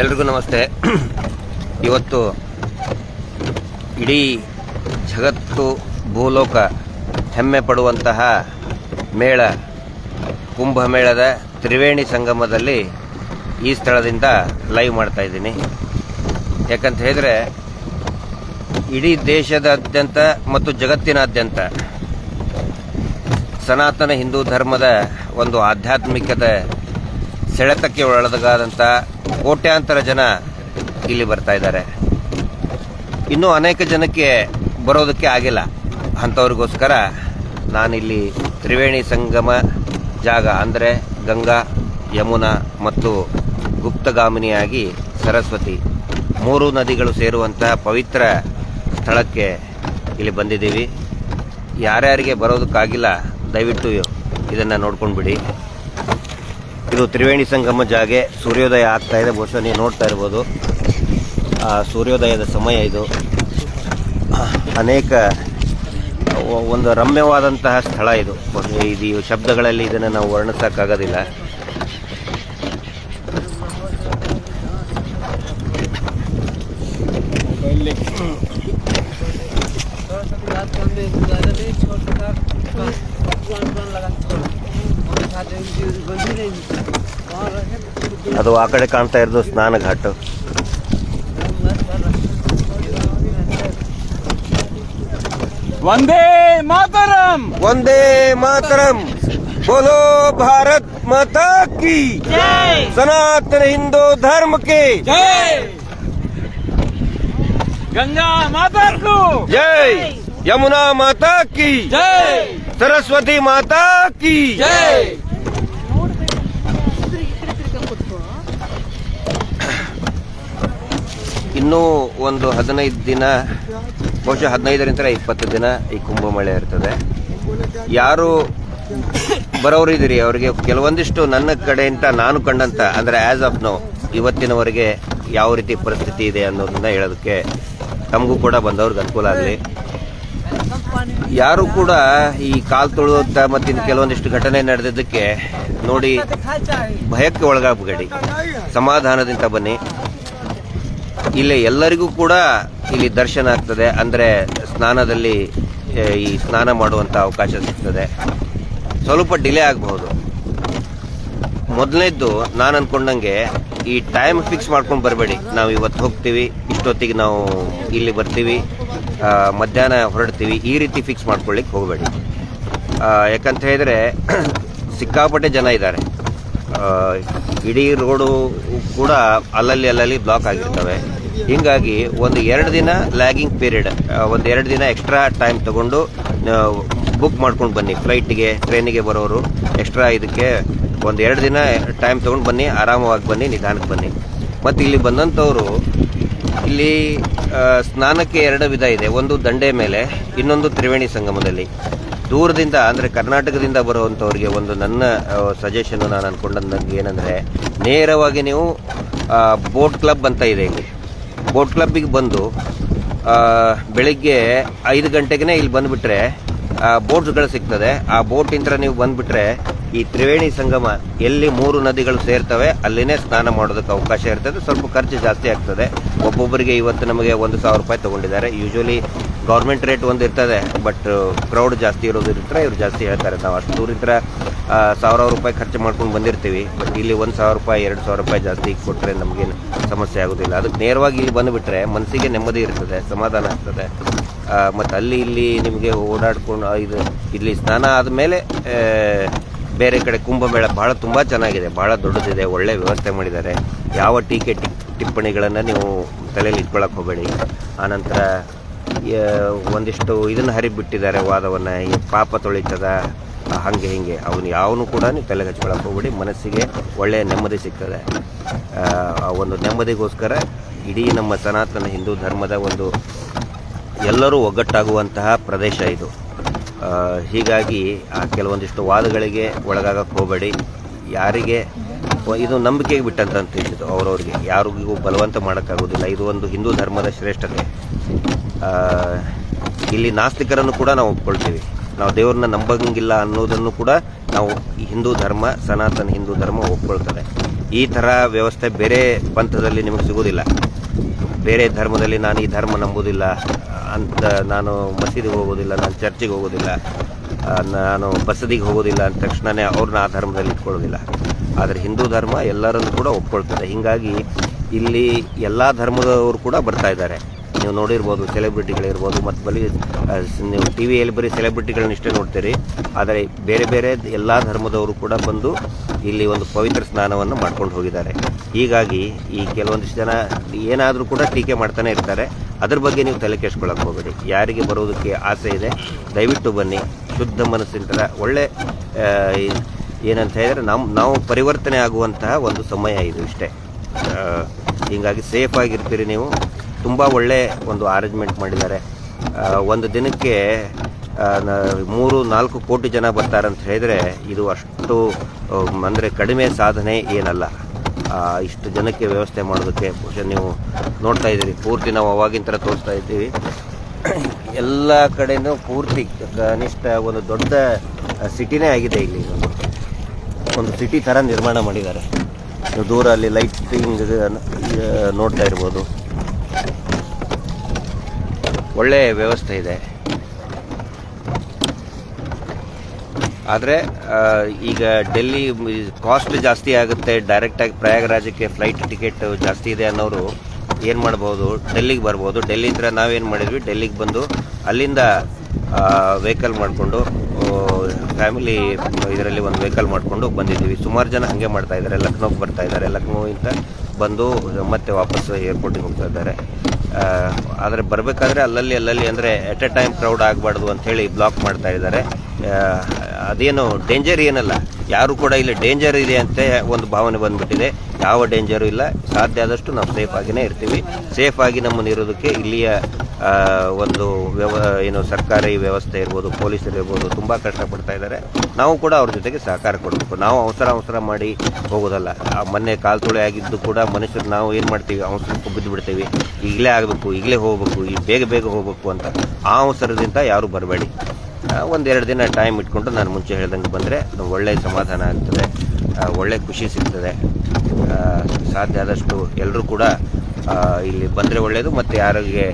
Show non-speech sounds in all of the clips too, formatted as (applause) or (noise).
ಎಲ್ರಿಗೂ ನಮಸ್ತೆ. ಇವತ್ತು ಇಡೀ ಜಗತ್ತು ಭೂಲೋಕ ಹೆಮ್ಮೆ ಪಡುವಂತಹ ಮೇಳ, ಕುಂಭಮೇಳದ ತ್ರಿವೇಣಿ ಸಂಗಮದಲ್ಲಿ ಈ ಸ್ಥಳದಿಂದ ಲೈವ್ ಮಾಡ್ತಾ ಇದ್ದೀನಿ. ಯಾಕಂತ ಹೇಳಿದ್ರೆ, ಇಡೀ ದೇಶದಾದ್ಯಂತ ಮತ್ತು ಜಗತ್ತಿನಾದ್ಯಂತ ಸನಾತನ ಹಿಂದೂ ಧರ್ಮದ ಒಂದು ಆಧ್ಯಾತ್ಮಿಕತೆ ಸೆಳೆತಕ್ಕೆ ಒಳಗಾದಂಥ ಕೋಟ್ಯಾಂತರ ಜನ ಇಲ್ಲಿ ಬರ್ತಾ ಇದ್ದಾರೆ. ಇನ್ನೂ ಅನೇಕ ಜನಕ್ಕೆ ಬರೋದಕ್ಕೆ ಆಗಿಲ್ಲ. ಅಂಥವ್ರಿಗೋಸ್ಕರ ನಾನಿಲ್ಲಿ ತ್ರಿವೇಣಿ ಸಂಗಮ ಜಾಗ ಅಂದರೆ ಗಂಗಾ, ಯಮುನಾ ಮತ್ತು ಗುಪ್ತಗಾಮಿನಿಯಾಗಿ ಸರಸ್ವತಿ ಮೂರು ನದಿಗಳು ಸೇರುವಂತಹ ಪವಿತ್ರ ಸ್ಥಳಕ್ಕೆ ಇಲ್ಲಿ ಬಂದಿದ್ದೀವಿ. ಯಾರ್ಯಾರಿಗೆ ಬರೋದಕ್ಕಾಗಿಲ್ಲ, ದಯವಿಟ್ಟು ಇದನ್ನು ನೋಡ್ಕೊಂಡು ಬಿಡಿ ಇದು ತ್ರಿವೇಣಿ ಸಂಗಮ ಜಾಗೆ ಸೂರ್ಯೋದಯ ಆಗ್ತಾ ಇದೆ. ಬಹುಶಃ ನೀವು ನೋಡ್ತಾ ಇರ್ಬೋದು. ಆ, ಸೂರ್ಯೋದಯದ ಸಮಯ ಇದು. ಅನೇಕ ಒಂದು ರಮ್ಯವಾದಂತಹ ಸ್ಥಳ ಇದು. ಇದು ಶಬ್ದಗಳಲ್ಲಿ ಇದನ್ನು ನಾವು ವರ್ಣಿಸೋಕ್ಕಾಗೋದಿಲ್ಲ. ಅದು ಆ ಕಡೆ ಕಾಣ್ತಾ ಇರೋದು ಸ್ನಾನ ಘಾಟು ವಂದೇ ಮಾತರಂ ಒಂದೇ ಮಾತರಂ ಬೋಲೋ ಭಾರತ್ ಮಾತಾ ಕಿ ಸನಾತನ ಹಿಂದೂ ಧರ್ಮ की ಜೈ ಗಂಗಾ ಮಾತಾ को जय यमुना माता की ಜೈ सरस्वती माता की ಜೈ ಇನ್ನೂ ಒಂದು ಹದಿನೈದು ದಿನ, ಬಹುಶಃ ಹದಿನೈದರಿಂದ ಇಪ್ಪತ್ತು ದಿನ ಈ ಕುಂಭಮೇಳ ಇರ್ತದೆ. ಯಾರು ಬರೋರು ಇದ್ದೀರಿ ಅವರಿಗೆ ಕೆಲವೊಂದಿಷ್ಟು ನನ್ನ ಕಡೆಯಿಂದ ನಾನು ಕಂಡಂತ, ಅಂದರೆ ಆ್ಯಸ್ ಆಫ್ ನೋ ಇವತ್ತಿನವರೆಗೆ ಯಾವ ರೀತಿ ಪರಿಸ್ಥಿತಿ ಇದೆ ಅನ್ನೋದನ್ನ ಹೇಳೋದಕ್ಕೆ ತಮಗೂ ಕೂಡ ಬಂದವ್ರಿಗೆ ಅನುಕೂಲ ಆಗಲಿ. ಯಾರು ಕೂಡ ಈ ಕಾಲು ತೊಳೆದ ಮತ್ತಿನ್ನು ಕೆಲವೊಂದಿಷ್ಟು ಘಟನೆ ನಡೆದಿದ್ದಕ್ಕೆ ನೋಡಿ ಭಯಕ್ಕೆ ಒಳಗಾಗಬೇಡಿ. ಸಮಾಧಾನದಿಂದ ಬನ್ನಿ. ಇಲ್ಲಿ ಎಲ್ಲರಿಗೂ ಕೂಡ ಇಲ್ಲಿ ದರ್ಶನ ಆಗ್ತದೆ. ಅಂದರೆ ಸ್ನಾನದಲ್ಲಿ ಈ ಸ್ನಾನ ಮಾಡುವಂಥ ಅವಕಾಶ ಸಿಗ್ತದೆ. ಸ್ವಲ್ಪ ಡಿಲೇ ಆಗಬಹುದು. ಮೊದಲನೇದ್ದು ನಾನು ಅಂದ್ಕೊಂಡಂಗೆ ಈ ಟೈಮ್ ಫಿಕ್ಸ್ ಮಾಡ್ಕೊಂಡು ಬರಬೇಡಿ. ನಾವು ಇವತ್ತು ಹೋಗ್ತೀವಿ, ಇಷ್ಟೊತ್ತಿಗೆ ನಾವು ಇಲ್ಲಿ ಬರ್ತೀವಿ ಮಧ್ಯಾಹ್ನ ಹೊರಡ್ತೀವಿ, ಈ ರೀತಿ ಫಿಕ್ಸ್ ಮಾಡ್ಕೊಳ್ಳಿಕ್ಕೆ ಹೋಗಬೇಡಿ. ಯಾಕಂತ ಹೇಳಿದರೆ (clears throat) ಸಿಕ್ಕಾಪಟ್ಟೆ ಜನ ಇದ್ದಾರೆ. ಇಡೀ ರೋಡು ಕೂಡ ಅಲ್ಲಲ್ಲಿ ಅಲ್ಲಲ್ಲಿ ಬ್ಲಾಕ್ ಆಗಿರ್ತವೆ. ಹಿಂಗಾಗಿ ಒಂದು ಎರಡು ದಿನ ಲ್ಯಾಗಿಂಗ್ ಪೀರಿಯಡ್ ಒಂದು ಎರಡು ದಿನ ಎಕ್ಸ್ಟ್ರಾ ಟೈಮ್ ತಗೊಂಡು ಬುಕ್ ಮಾಡ್ಕೊಂಡು ಬನ್ನಿ. ಫ್ಲೈಟಿಗೆ ಟ್ರೈನಿಗೆ ಬರೋರು ಎಕ್ಸ್ಟ್ರಾ ಇದಕ್ಕೆ ಒಂದು ಎರಡು ದಿನ ಟೈಮ್ ತೊಗೊಂಡು ಬನ್ನಿ, ಆರಾಮವಾಗಿ ಬನ್ನಿ, ನಿಧಾನಕ್ಕೆ ಬನ್ನಿ. ಮತ್ತು ಇಲ್ಲಿ ಬಂದಂಥವರು ಇಲ್ಲಿ ಸ್ನಾನಕ್ಕೆ ಎರಡು ವಿಧ ಇದೆ. ಒಂದು ದಂಡೆ ಮೇಲೆ, ಇನ್ನೊಂದು ತ್ರಿವೇಣಿ ಸಂಗಮದಲ್ಲಿ. ದೂರದಿಂದ, ಅಂದರೆ ಕರ್ನಾಟಕದಿಂದ ಬರುವಂಥವ್ರಿಗೆ ಒಂದು ನನ್ನ ಸಜೆಷನ್ನು ನಾನು ಅನ್ಕೊಂಡಂಗೆ ಏನಂದರೆ, ನೇರವಾಗಿ ನೀವು ಬೋಟ್ ಕ್ಲಬ್ ಅಂತ ಇದೆ ಇಲ್ಲಿ. ಬೋಟ್ ಕ್ಲಬ್ಬಿಗೆ ಬಂದು ಬೆಳಿಗ್ಗೆ ಐದು ಗಂಟೆಗೆ ಇಲ್ಲಿ ಬಂದುಬಿಟ್ರೆ ಬೋಟ್ಸ್ಗಳು ಸಿಗ್ತದೆ. ಆ ಬೋಟಿಂದ ನೀವು ಬಂದುಬಿಟ್ರೆ, ಈ ತ್ರಿವೇಣಿ ಸಂಗಮ ಎಲ್ಲಿ ಮೂರು ನದಿಗಳು ಸೇರ್ತವೆ, ಅಲ್ಲಿನೇ ಸ್ನಾನ ಮಾಡೋದಕ್ಕೆ ಅವಕಾಶ ಇರ್ತದೆ. ಸ್ವಲ್ಪ ಖರ್ಚು ಜಾಸ್ತಿ ಆಗ್ತದೆ. ಒಬ್ಬೊಬ್ಬರಿಗೆ ಇವತ್ತು ನಮಗೆ ಒಂದು ಸಾವಿರ ರೂಪಾಯಿ ತಗೊಂಡಿದ್ದಾರೆ. ಯೂಶಲಿ ಗೌರ್ಮೆಂಟ್ ರೇಟ್ ಒಂದು ಇರ್ತದೆ ಬಟ್ ಕ್ರೌಡ್ ಜಾಸ್ತಿ ಇರೋದ್ರಿಂದ ಇವ್ರು ಜಾಸ್ತಿ ಹೇಳ್ತಾರೆ. ನಾವು ಅಷ್ಟು ದೂರಿಂದ ಸಾವಿರಾರು ರೂಪಾಯಿ ಖರ್ಚು ಮಾಡ್ಕೊಂಡು ಬಂದಿರ್ತೀವಿ ಬಟ್ ಇಲ್ಲಿ ಒಂದು ಸಾವಿರ ರೂಪಾಯಿ, ಎರಡು ಸಾವಿರ ರೂಪಾಯಿ ಜಾಸ್ತಿ ಕೊಟ್ಟರೆ ನಮಗೇನು ಸಮಸ್ಯೆ ಆಗೋದಿಲ್ಲ. ಅದಕ್ಕೆ ನೇರವಾಗಿ ಇಲ್ಲಿ ಬಂದುಬಿಟ್ರೆ ಮನಸ್ಸಿಗೆ ನೆಮ್ಮದಿ ಇರ್ತದೆ, ಸಮಾಧಾನ ಆಗ್ತದೆ. ಮತ್ತು ಅಲ್ಲಿ ಇಲ್ಲಿ ನಿಮಗೆ ಓಡಾಡ್ಕೊಂಡು ಇದು, ಇಲ್ಲಿ ಸ್ನಾನ ಆದಮೇಲೆ ಬೇರೆ ಕಡೆ ಕುಂಭಮೇಳ ಭಾಳ ತುಂಬ ಚೆನ್ನಾಗಿದೆ ಭಾಳ ದೊಡ್ಡದಿದೆ, ಒಳ್ಳೆ ವ್ಯವಸ್ಥೆ ಮಾಡಿದ್ದಾರೆ. ಯಾವ ಟೀಕೆ ಟಿಪ್, ಟಿಪ್ಪಣಿಗಳನ್ನು ನೀವು ತಲೆಯಲ್ಲಿ ಇಟ್ಕೊಳಕ್ಕೆ ಹೋಗಬೇಡಿ. ಆನಂತರ ಒಂದಿಷ್ಟು ಇದನ್ನು ಹರಿಬಿಟ್ಟಿದ್ದಾರೆ ವಾದವನ್ನು. ಪಾಪ ತೊಳಿತದ ಹಾಗೆ ಹೀಗೆ. ಅವನು ಯಾವನು ಕೂಡ ನೀವು ತಲೆಗೆ ಹಚ್ಕೊಳಕ್ಕೆ ಹೋಗ್ಬೇಡಿ. ಮನಸ್ಸಿಗೆ ಒಳ್ಳೆಯ ನೆಮ್ಮದಿ ಸಿಗ್ತದೆ. ಆ, ಒಂದು ನೆಮ್ಮದಿಗೋಸ್ಕರ ಇಡೀ ನಮ್ಮ ಸನಾತನ ಹಿಂದೂ ಧರ್ಮದ ಒಂದು ಎಲ್ಲರೂ ಒಗ್ಗಟ್ಟಾಗುವಂತಹ ಪ್ರದೇಶ ಇದು. ಹೀಗಾಗಿ ಆ ಕೆಲವೊಂದಿಷ್ಟು ವಾದಗಳಿಗೆ ಒಳಗಾಗಕ್ಕೆ ಹೋಗಬೇಡಿ. ಯಾರಿಗೆ ಇದು ನಂಬಿಕೆಗೆ ಬಿಟ್ಟಂತ ಇದು ಅವ್ರವ್ರಿಗೆ. ಯಾರಿಗೂ ಬಲವಂತ ಮಾಡೋಕ್ಕಾಗೋದಿಲ್ಲ ಇದು ಒಂದು ಹಿಂದೂ ಧರ್ಮದ ಶ್ರೇಷ್ಠತೆ. ಇಲ್ಲಿ ನಾಸ್ತಿಕರನ್ನು ಕೂಡ ನಾವು ಒಪ್ಕೊಳ್ತೀವಿ. ನಾವು ದೇವ್ರನ್ನ ನಂಬಂಗಿಲ್ಲ ಅನ್ನೋದನ್ನು ಕೂಡ ನಾವು ಹಿಂದೂ ಧರ್ಮ, ಸನಾತನ ಹಿಂದೂ ಧರ್ಮ ಒಪ್ಕೊಳ್ತದೆ ಈ ಥರ ವ್ಯವಸ್ಥೆ ಬೇರೆ ಪಂಥದಲ್ಲಿ ನಿಮಗೆ ಸಿಗೋದಿಲ್ಲ. ಬೇರೆ ಧರ್ಮದಲ್ಲಿ ನಾನು ಈ ಧರ್ಮ ನಂಬುವುದಿಲ್ಲ ಅಂತ ನಾನು ಮಸೀದಿಗೆ ಹೋಗೋದಿಲ್ಲ, ನಾನು ಚರ್ಚಿಗೆ ಹೋಗೋದಿಲ್ಲ ನಾನು ಬಸದಿಗೆ ಹೋಗೋದಿಲ್ಲ ಅಂದ ತಕ್ಷಣವೇ ಅವ್ರನ್ನ ಆ ಧರ್ಮದಲ್ಲಿ ಇಟ್ಕೊಳ್ಳೋದಿಲ್ಲ. ಆದರೆ ಹಿಂದೂ ಧರ್ಮ ಎಲ್ಲರನ್ನು ಕೂಡ ಒಪ್ಕೊಳ್ತದೆ. ಹೀಗಾಗಿ ಇಲ್ಲಿ ಎಲ್ಲ ಧರ್ಮದವರು ಕೂಡ ಬರ್ತಾ ಇದ್ದಾರೆ. ನೀವು ನೋಡಿರ್ಬೋದು ಸೆಲೆಬ್ರಿಟಿಗಳಿರ್ಬೋದು ಮತ್ತು ಬರೀ ನೀವು ಟಿ ವಿಯಲ್ಲಿ ಬರೀ ಸೆಲೆಬ್ರಿಟಿಗಳನ್ನ ಇಷ್ಟೇ ನೋಡ್ತೀರಿ. ಆದರೆ ಬೇರೆ ಬೇರೆ ಎಲ್ಲ ಧರ್ಮದವರು ಕೂಡ ಬಂದು ಇಲ್ಲಿ ಒಂದು ಪವಿತ್ರ ಸ್ನಾನವನ್ನು ಮಾಡ್ಕೊಂಡು ಹೋಗಿದ್ದಾರೆ. ಹೀಗಾಗಿ ಈ ಕೆಲವೊಂದಿಷ್ಟು ಜನ ಏನಾದರೂ ಕೂಡ ಟೀಕೆ ಮಾಡ್ತಾನೆ ಇರ್ತಾರೆ. ಅದ್ರ ಬಗ್ಗೆ ನೀವು ತಲೆ ಕೆಡಿಸ್ಕೊಳ್ಳೋಕೆ ಹೋಗಬೇಡಿ. ಯಾರಿಗೆ ಬರೋದಕ್ಕೆ ಆಸೆ ಇದೆ, ದಯವಿಟ್ಟು ಬನ್ನಿ. ಶುದ್ಧ ಮನಸ್ಸಿನ ಒಳ್ಳೆ ಏನಂತ ಹೇಳಿದರೆ ನಮ್ಮ ನಾವು ಪರಿವರ್ತನೆ ಆಗುವಂತಹ ಒಂದು ಸಮಯ ಇದು ಇಷ್ಟೇ. ಹೀಗಾಗಿ ಸೇಫ್ ಆಗಿರ್ತೀರಿ ನೀವು. ತುಂಬ ಒಳ್ಳೆ ಒಂದು ಅರೇಂಜ್ಮೆಂಟ್ ಮಾಡಿದ್ದಾರೆ. ಒಂದು ದಿನಕ್ಕೆ ಮೂರು, ನಾಲ್ಕು ಕೋಟಿ ಜನ ಬರ್ತಾರೆ ಅಂತ ಹೇಳಿದರೆ ಇದು ಅಷ್ಟು ಅಂದರೆ ಕಡಿಮೆ ಸಾಧನೆ ಏನಲ್ಲ. ಇಷ್ಟು ಜನಕ್ಕೆ ವ್ಯವಸ್ಥೆ ಮಾಡೋದಕ್ಕೆ ಬಹುಶಃ ನೀವು ನೋಡ್ತಾ ಇದ್ದೀರಿ. ಪೂರ್ತಿ ನಾವು ಅವಾಗಿನ ಥರ ತೋರಿಸ್ತಾ ಇದ್ದೀವಿ. ಎಲ್ಲ ಕಡೆಯೂ ಪೂರ್ತಿ ಕನಿಷ್ಠ ಒಂದು ದೊಡ್ಡ ಸಿಟಿನೇ ಆಗಿದೆ ಇಲ್ಲಿ ಒಂದು ಸಿಟಿ ಥರ ನಿರ್ಮಾಣ ಮಾಡಿದ್ದಾರೆ. ದೂರ ಅಲ್ಲಿ ಲೈಟಿಂಗ್ ನೋಡ್ತಾ ಇರ್ಬೋದು. ಒಳ್ಳೆ ವ್ಯವಸ್ಥೆ ಇದೆ. ಆದರೆ ಈಗ ಡೆಲ್ಲಿ ಕಾಸ್ಟ್ ಜಾಸ್ತಿ ಆಗುತ್ತೆ ಡೈರೆಕ್ಟಾಗಿ ಪ್ರಯಾಗರಾಜಕ್ಕೆ ಫ್ಲೈಟ್ ಟಿಕೆಟ್ ಜಾಸ್ತಿ ಇದೆ ಅನ್ನೋರು ಏನು ಮಾಡ್ಬೋದು, ಡೆಲ್ಲಿಗೆ ಬರ್ಬೋದು. ಡೆಲ್ಲಿ ಹತ್ರ ನಾವೇನು ಮಾಡಿದ್ವಿ, ಡೆಲ್ಲಿಗೆ ಬಂದು ಅಲ್ಲಿಂದ ವೆಹಿಕಲ್ ಮಾಡಿಕೊಂಡು ಫ್ಯಾಮಿಲಿ ಇದರಲ್ಲಿ ಒಂದು ವೆಹಿಕಲ್ ಮಾಡಿಕೊಂಡು ಬಂದಿದ್ದೀವಿ. ಸುಮಾರು ಜನ ಹಾಗೆ ಮಾಡ್ತಾ ಇದ್ದಾರೆ, ಲಕ್ನೋಗೆ ಬರ್ತಾ ಇದ್ದಾರೆ. ಲಕ್ನೋವಿಂದ ಬಂದು ಮತ್ತೆ ವಾಪಸ್ ಏರ್ಪೋರ್ಟಿಗೆ ಹೋಗ್ತಾ ಇದ್ದಾರೆ. ಆದರೆ ಬರಬೇಕಾದ್ರೆ ಅಲ್ಲಲ್ಲಿ ಅಲ್ಲಲ್ಲಿ ಅಂದರೆ ಎಟ್ ಎ ಟೈಮ್ ಕ್ರೌಡ್ ಆಗಬಾರ್ದು ಅಂಥೇಳಿ ಬ್ಲಾಕ್ ಮಾಡ್ತಾ ಇದ್ದಾರೆ. ಅದೇನು ಡೇಂಜರ್ ಏನಲ್ಲ. ಯಾರು ಕೂಡ ಇಲ್ಲಿ ಡೇಂಜರ್ ಇದೆ ಅಂತ ಒಂದು ಭಾವನೆ ಬಂದ್ಬಿಟ್ಟಿದೆ. ಯಾವ ಡೇಂಜರು ಇಲ್ಲ. ಸಾಧ್ಯ ಆದಷ್ಟು ನಾವು ಸೇಫ್ ಆಗಿನೇ ಇರ್ತೀವಿ. ಸೇಫ್ ಆಗಿ ನಮ್ಮನ್ನು ಇರೋದಕ್ಕೆ ಇಲ್ಲಿಯ ಒಂದು ವ್ಯವ, ಏನು ಸರ್ಕಾರಿ ವ್ಯವಸ್ಥೆ ಇರ್ಬೋದು, ಪೊಲೀಸರು ಇರ್ಬೋದು, ತುಂಬ ಕಷ್ಟಪಡ್ತಾ ಇದ್ದಾರೆ. ನಾವು ಕೂಡ ಅವ್ರ ಜೊತೆಗೆ ಸಹಕಾರ ಕೊಡಬೇಕು. ನಾವು ಅವಸರ ಅವಸರ ಮಾಡಿ ಹೋಗೋದಲ್ಲ. ಮೊನ್ನೆ ಕಾಲು ತುಳೆ ಆಗಿದ್ದು ಕೂಡ ಮನುಷ್ಯರು ನಾವು ಏನು ಮಾಡ್ತೀವಿ? ಅವಸರಕ್ಕೆ ಬಿದ್ದು ಬಿಡ್ತೀವಿ ಈಗಲೇ ಆಗಬೇಕು, ಈಗಲೇ ಹೋಗ್ಬೇಕು, ಈ ಬೇಗ ಬೇಗ ಹೋಗಬೇಕು ಅಂತ. ಆ ಅವಸರದಿಂದ ಯಾರು ಬರಬೇಡಿ. ಒಂದೆರಡು ದಿನ ಟೈಮ್ ಇಟ್ಕೊಂಡು ನಾನು ಮುಂಚೆ ಹೇಳ್ದಂಗೆ ಬಂದರೆ ಒಳ್ಳೆಯ ಸಮಾಧಾನ ಆಗ್ತದೆ. ಒಳ್ಳೆ ಖುಷಿ ಸಿಗ್ತದೆ. ಸಾಧ್ಯ ಆದಷ್ಟು ಎಲ್ಲರೂ ಕೂಡ ಇಲ್ಲಿ ಬಂದರೆ ಒಳ್ಳೆಯದು ಮತ್ತು ಯಾರಿಗೆ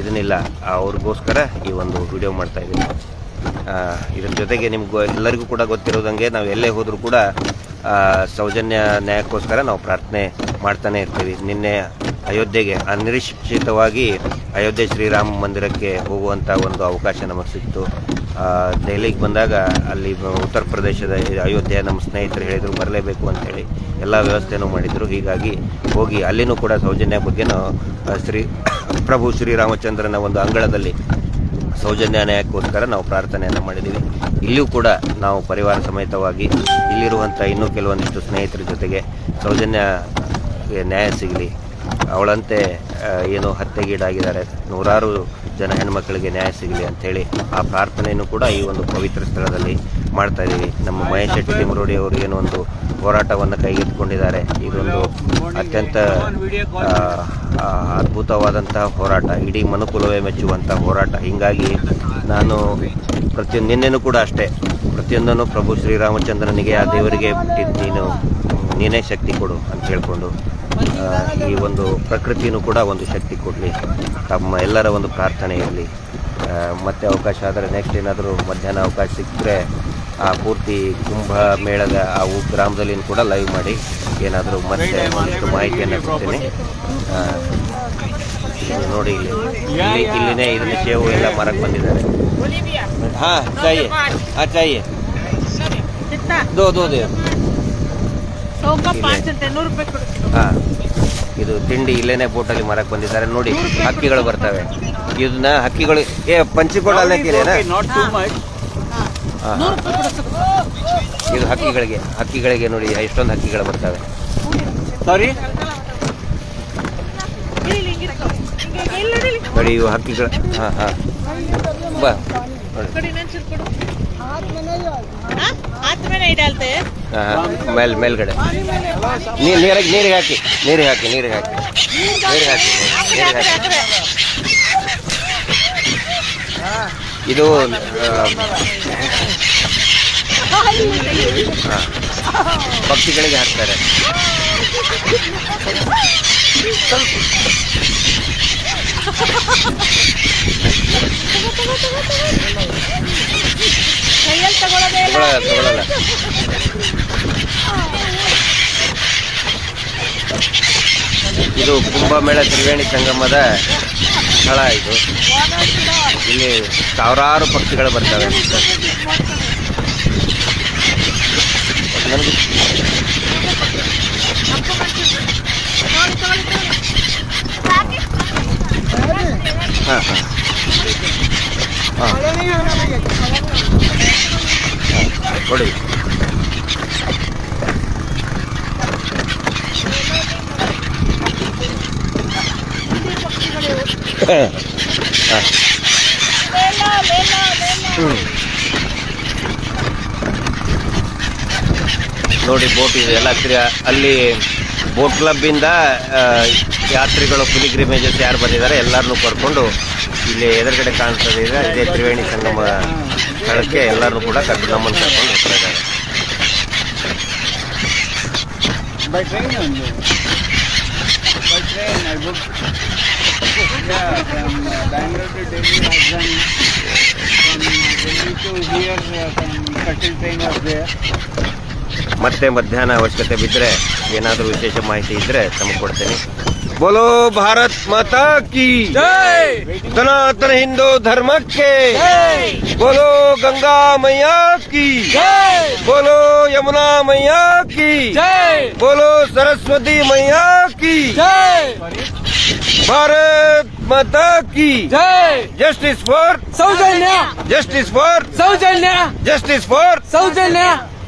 ಇದನ್ನಿಲ್ಲ ಅವ್ರಿಗೋಸ್ಕರ ಈ ಒಂದು ವಿಡಿಯೋ ಮಾಡ್ತಾ ಇದ್ದೀನಿ. ಇದ್ರ ಜೊತೆಗೆ ನಿಮ್ಗೆ ಎಲ್ಲರಿಗೂ ಕೂಡ ಗೊತ್ತಿರೋದಂಗೆ ನಾವು ಎಲ್ಲೇ ಹೋದರೂ ಕೂಡ ಸೌಜನ್ಯ ನ್ಯಾಯಕ್ಕೋಸ್ಕರ ನಾವು ಪ್ರಾರ್ಥನೆ ಮಾಡ್ತಾನೆ ಇರ್ತೀವಿ. ನಿನ್ನೆ ಅಯೋಧ್ಯೆಗೆ ಅನಿರೀಕ್ಷಿತವಾಗಿ ಅಯೋಧ್ಯೆ ಶ್ರೀರಾಮ ಮಂದಿರಕ್ಕೆ ಹೋಗುವಂಥ ಒಂದು ಅವಕಾಶ ನಮಗೆ ಸಿಕ್ತು. ದೆಹಲಿಗೆ ಬಂದಾಗ ಅಲ್ಲಿ ಉತ್ತರ ಪ್ರದೇಶದ ಅಯೋಧ್ಯೆ ನಮ್ಮ ಸ್ನೇಹಿತರು ಹೇಳಿದರು, ಬರಲೇಬೇಕು ಅಂತೇಳಿ ಎಲ್ಲ ವ್ಯವಸ್ಥೆನೂ ಮಾಡಿದರು. ಹೀಗಾಗಿ ಹೋಗಿ ಅಲ್ಲಿನೂ ಕೂಡ ಸೌಜನ್ಯ ಬಗ್ಗೆನೂ ಶ್ರೀ ಪ್ರಭು ಶ್ರೀರಾಮಚಂದ್ರನ ಒಂದು ಅಂಗಳದಲ್ಲಿ ಸೌಜನ್ಯ ನ್ಯಾಯಕ್ಕೋಸ್ಕರ ನಾವು ಪ್ರಾರ್ಥನೆಯನ್ನು ಮಾಡಿದ್ದೀವಿ ಇಲ್ಲಿಯೂ ಕೂಡ ನಾವು ಪರಿವಾರ ಸಮೇತವಾಗಿ ಇಲ್ಲಿರುವಂಥ ಇನ್ನೂ ಕೆಲವೊಂದಿಷ್ಟು ಸ್ನೇಹಿತರ ಜೊತೆಗೆ ಸೌಜನ್ಯ ನ್ಯಾಯ ಸಿಗಲಿ. ಅವಳಂತೆ ಏನು ಹತ್ಯೆಗೀಡಾಗಿದ್ದಾರೆ. ನೂರಾರು ಜನ ಹೆಣ್ಮಕ್ಳಿಗೆ ನ್ಯಾಯ ಸಿಗಲಿ ಅಂಥೇಳಿ ಆ ಪ್ರಾರ್ಥನೆಯನ್ನು ಕೂಡ ಈ ಒಂದು ಪವಿತ್ರ ಸ್ಥಳದಲ್ಲಿ ಮಾಡ್ತಾ ಇದ್ದೀವಿ. ನಮ್ಮ ಮಹೇಶ್ ಶೆಟ್ಟಿ ಅವರು ಏನೋ ಒಂದು ಹೋರಾಟವನ್ನು ಕೈಗೆತ್ತಿಕೊಂಡಿದ್ದಾರೆ. ಇದೊಂದು ಅತ್ಯಂತ ಅದ್ಭುತವಾದಂತಹ ಹೋರಾಟ. ಇಡೀ ಮನುಕುಲವೇ ಮೆಚ್ಚುವಂಥ ಹೋರಾಟ. ಹೀಗಾಗಿ ನಾನು ಪ್ರತಿಯೊಂದು ನಿನ್ನೆನೂ ಕೂಡ ಅಷ್ಟೇ, ಪ್ರತಿಯೊಂದನ್ನು ಪ್ರಭು ಶ್ರೀರಾಮಚಂದ್ರನಿಗೆ, ಆ ದೇವರಿಗೆ ಬಿಟ್ಟಿದ್ದು ನೀನು, ನೀನೇ ಶಕ್ತಿ ಕೊಡು ಅಂತ ಹೇಳ್ಕೊಂಡು ಈ ಒಂದು ಪ್ರಕೃತಿಯೂ ಕೂಡ ಒಂದು ಶಕ್ತಿ ಕೊಡಲಿ. ತಮ್ಮ ಎಲ್ಲರ ಒಂದು ಪ್ರಾರ್ಥನೆ ಇರಲಿ. ಮತ್ತೆ ಅವಕಾಶ ಆದರೆ ನೆಕ್ಸ್ಟ್ ಏನಾದರೂ ಮಧ್ಯಾಹ್ನ ಅವಕಾಶ ಸಿಕ್ಕರೆ ಆ ಪೂರ್ತಿ ಕುಂಭ ಮೇಳದ ಆ ಗ್ರಾಮದಲ್ಲಿ ಕೂಡ ಲೈವ್ ಮಾಡಿ ಏನಾದರೂ ಮತ್ತೆ ಒಂದಿಷ್ಟು ಮಾಹಿತಿಯನ್ನು ಕೊಡ್ತೀನಿ. ನೋಡಿ ಇಲ್ಲಿ. ಇಲ್ಲಿ ಇಲ್ಲಿನೇ ಇದನ್ನ ಸೇವು ಎಲ್ಲ ಮರಕ್ಕೆ ಬಂದಿದ್ದಾರೆ. ಹಾಂ ಚಾಯಿ ಹಾಂ ಚಾಯಿ ದೋ ರೂಪಾಯಿ ದೇ ಹಾಂ. ಇದು ತಿಂಡಿ ಇಲ್ಲೇನೆ ಬೋಟಲ್ಲಿ ಮರಕ್ಕೆ ಬಂದಿದ್ದಾರೆ. ನೋಡಿ ಹಕ್ಕಿಗಳು ಬರ್ತವೆ. ಇದನ್ನ ಹಕ್ಕಿಗಳು ಏ ಪಂಚಿಕೋಳ ಇದು ಹಕ್ಕಿಗಳಿಗೆ ಹಕ್ಕಿಗಳಿಗೆ ನೋಡಿ ಎಷ್ಟೊಂದು ಹಕ್ಕಿಗಳು ಬರ್ತವೆ. ಸಾರಿ ನೋಡಿ ಇವು ಹಕ್ಕಿಗಳು ಹಾ ಹಾ. ಬಾ ನೋಡಿ. ಕೊಡಿ ಇನ್ನೊಂಚೂರು ಕೊಡು ಹಾ? ಹಾತ್ ಮೇಲೆ ಇಡಾಲ್ತೆ ಹಾಂ ಹಾಂ ಮೇಲ್ ಮೇಲ್ಗಡೆ ನೀರು ನೀರಿಗೆ ನೀರಿಗೆ ಹಾಕಿ ನೀರಿಗೆ ಹಾಕಿ ನೀರಿಗೆ ಹಾಕಿ ನೀರಿಗೆ ಹಾಕಿ ನೀರಿಗೆ ಹಾಕಿ ಇದು ಆ, ಹಾ. ಪಕ್ಷಿಗಳಿಗೆ ಹಾಕ್ತಾರೆ ಕೈಯಲ್ಲಿ ತಗೊಳ್ಳೋದೇ ಇಲ್ಲ ತಗೊಳ್ಳಲ್ಲ ತಗೊಳ್ಳಲ್ಲ ಇದು ಕುಂಭಮೇಳ ತ್ರಿವೇಣಿ ಸಂಗಮದ ಸ್ಥಳ ಇದು. ಇಲ್ಲಿ ಸಾವಿರಾರು ಪಕ್ಷಿಗಳು ಬರ್ತವೆ ಹಾಂ ಹಾಂ ಕೊಡಿ. ನೋಡಿ ಬೋಟ್ ಇದೆ, ಎಲ್ಲ ಹತ್ತಿರ ಅಲ್ಲಿ ಬೋಟ್ ಕ್ಲಬ್ಬಿಂದ ಯಾತ್ರಿಗಳು ಪಿಲಿಗ್ರಿಮೇಜಸ್ ಯಾರು ಬಂದಿದ್ದಾರೆ ಎಲ್ಲರನ್ನೂ ಕರ್ಕೊಂಡು ಇಲ್ಲಿ ಎದುರುಗಡೆ ಕಾಣಿಸ್ತದೆ ಇದೇ ತ್ರಿವೇಣಿ ಸಂಗಮ ಬೆಳಗ್ಗೆ ಎಲ್ಲರೂ ಕೂಡ ಕಬ್ಸಂಬಲ್ ತಗೊಂಡು ಹೋಗ್ತಾರೆ ಬಟ್ ಟ್ರೈನ ಒಂದು but net book book the Bangalore to die of Jan a to of day ಮತ್ತೆ ಮಧ್ಯಾಹ್ನ ಅವಶ್ಯಕತೆ ಬಿದ್ದರೆ ಏನಾದರೂ ವಿಶೇಷ ಮಾಹಿತಿ ಇದ್ರೆ ತಮಗೆ ಕೊಡ್ತೇನೆ ಬೋಲೋ ಭಾರತ್ ಮಾತಾ ಕಿ ಸನಾತನ ಹಿಂದೂ ಧರ್ಮಕ್ಕೆ ಬೋಲೋ ಗಂಗಾ ಮೈಯಾ ಕಿ ಬೋಲೋ ಯಮುನಾ ಮೈಯಾ ಕಿ ಬೋಲೋ ಸರಸ್ವತಿ ಮೈಯಾ ಕಿ ಭಾರತ್ ಮಾತಾ ಕಿ justice for Soujanya justice for